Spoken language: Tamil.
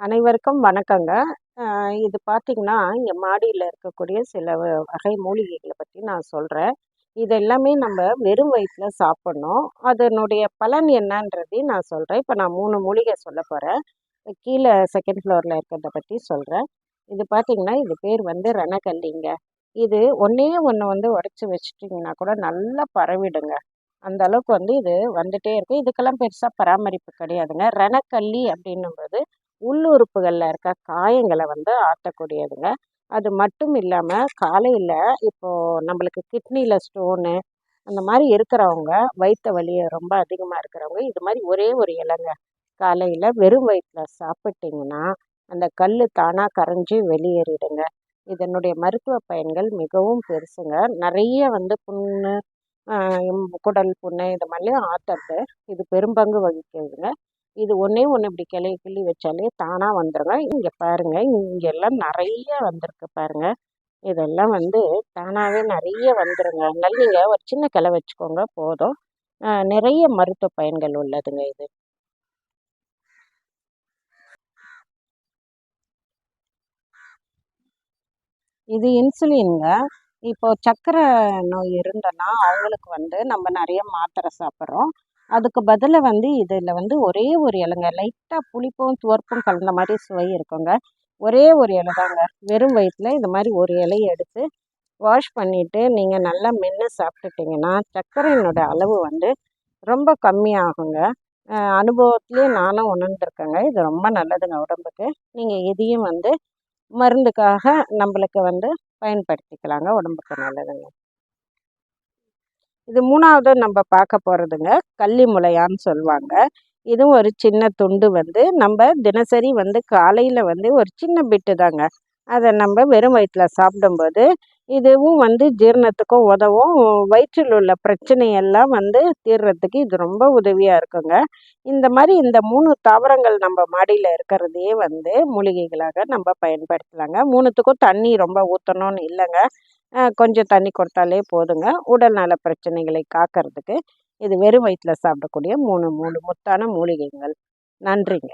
அனைவருக்கும் வணக்கங்க. இது பார்த்தீங்கன்னா இங்கே மாடியில் இருக்கக்கூடிய சில வகை மூலிகைகளை பற்றி நான் சொல்கிறேன் இது எல்லாமே நம்ம வெறும் வயிற்றில் சாப்பிட்ணும். அதனுடைய பலன் என்னன்றதையும் நான் சொல்கிறேன் இப்போ நான் மூணு மூலிகை சொல்ல போகிறேன் கீழே செகண்ட் ஃப்ளோரில் இருக்கிறத பற்றி சொல்கிறேன் இது பார்த்திங்கன்னா இது பேர் வந்து ரணக்கல்லிங்க. இது ஒன்றே ஒன்று வந்து உடச்சி வச்சிட்டிங்கன்னா கூட நல்லா பரவிடுங்க. அந்த அளவுக்கு வந்து இது வந்துட்டே இருக்குது இதுக்கெல்லாம் பெருசாக பராமரிப்பு கிடையாதுங்க. ரணக்கல்லி அப்படின்னும்போது உள்ளுறுப்புகளில் இருக்க காயங்களை வந்து ஆற்றக்கூடியதுங்க அது மட்டும் இல்லாமல் காலையில் இப்போது நம்மளுக்கு கிட்னியில் ஸ்டோனு அந்த மாதிரி இருக்கிறவங்க வயிற்று வலியை ரொம்ப அதிகமாக இருக்கிறவங்க இது மாதிரி ஒரே ஒரு இலைங்க. காலையில் வெறும் வயிற்றில் சாப்பிட்டிங்கன்னா அந்த கல் தானாக கரைஞ்சி வெளியேறிடுங்க. இதனுடைய மருத்துவ பயன்கள் மிகவும் பெருசுங்க. நிறைய வந்து புண்ணு குடல் புண்ணு இது மாதிரிலாம் ஆற்றுறது இது பெரும்பங்கு வகிக்குதுங்க. இது ஒன்றே ஒன்று இப்படி கிளி கிள்ளி வச்சாலே தானாக வந்துடுங்க இங்கே பாருங்க இங்கெல்லாம் நிறைய வந்திருக்கு பாருங்க. இதெல்லாம் வந்து தானாகவே நிறைய வந்துருங்க. அதனால நீங்கள் ஒரு சின்ன கிளை வச்சுக்கோங்க போதும். நிறைய மருத்துவ பயன்கள் உள்ளதுங்க இது. இது இன்சுலின்ங்க. இப்போ சர்க்கரை நோய் இருந்தனா அவங்களுக்கு வந்து நம்ம நிறைய மாத்திரை சாப்பிட்றோம். அதுக்கு பதிலாக வந்து இதில் வந்து ஒரே ஒரு இலைங்க லைட்டாக புளிப்பும் துவர்ப்பும் கலந்த மாதிரி சுவை இருக்குங்க. ஒரே ஒரு இலை தாங்க. வெறும் வயிற்றில் இந்த மாதிரி ஒரு இலையை எடுத்து வாஷ் பண்ணிவிட்டு நீங்கள் நல்லா மென்று சாப்பிட்டுட்டிங்கன்னா சர்க்கரையினோட அளவு வந்து ரொம்ப கம்மியாகுங்க. அனுபவத்துலேயே நானும் உணர்ந்துருக்கேங்க. இது ரொம்ப நல்லதுங்க உடம்புக்கு. நீங்கள் இதையும் வந்து மருந்துக்காக நம்மளுக்கு வந்து பயன்படுத்திக்கலாங்க உடம்புக்கு நல்லதுங்க. இது மூணாவது நம்ம பார்க்க போகிறதுங்க கள்ளி முளையான்னு சொல்லுவாங்க. இதுவும் ஒரு சின்ன துண்டு வந்து நம்ம தினசரி வந்து காலையில் வந்து ஒரு சின்ன பிட்டு தாங்க அதை நம்ம வெறும் வயிற்றில் சாப்பிடும்போது இதுவும் வந்து ஜீரணத்துக்கும் உதவும். வயிற்றில் உள்ள பிரச்சனையெல்லாம் வந்து தீர்றதுக்கு இது ரொம்ப உதவியாக இருக்குங்க. இந்த மாதிரி இந்த மூணு தாவரங்கள் நம்ம மாடியில் இருக்கிறதையே வந்து மூலிகைகளாக நம்ம பயன்படுத்தலாங்க. மூணுத்துக்கும் தண்ணி ரொம்ப ஊற்றணும்னு இல்லைங்க. கொஞ்சம் தண்ணி கொடுத்தாலே போதுங்க. உடல் நல பிரச்சனைகளை காக்கிறதுக்கு இது வெறும் வயிற்றில் சாப்பிடக்கூடிய மூணு மூணு முத்தான மூலிகைகள். நன்றிங்க.